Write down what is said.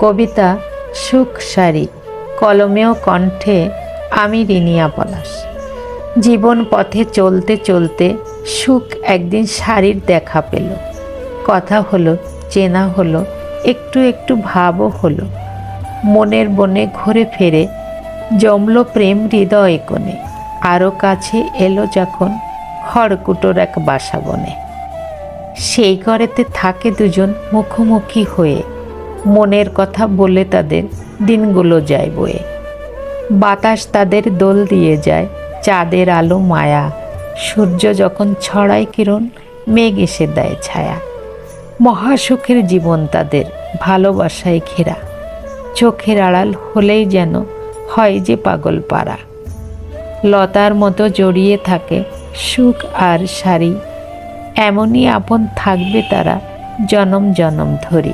কবিতা সুখ সারি, কলমেও কণ্ঠে আমি রিনিয়া পলাশ জীবন পথে চলতে চলতে সুখ একদিন শাড়ির দেখা পেল। কথা হলো, চেনা হলো, একটু একটু ভাবও হলো। মনের বনে ঘুরে ফেরে, জমলো প্রেম হৃদয় কোণে। আরও কাছে এলো যখন খড়কুটোর এক বাসা বনে। সেই ঘরেতে থাকে দুজন মুখোমুখি হয়ে। মনের কথা বলে তাদের দিনগুলো যায় বয়ে। বাতাস তাদের দোল দিয়ে যায়, চাঁদের আলো মায়া। সূর্য যখন ছড়ায় কিরণ, মেঘ এসে দেয় ছায়া। মহাসুখের জীবন তাদের ভালোবাসায় ঘেরা। চোখের আড়াল হলেই যেন হয় যে পাগল পাড়া। লতার মতো জড়িয়ে থাকে সুখ আর শাড়ি। এমনই আপন থাকবে তারা জনম জনম ধরি।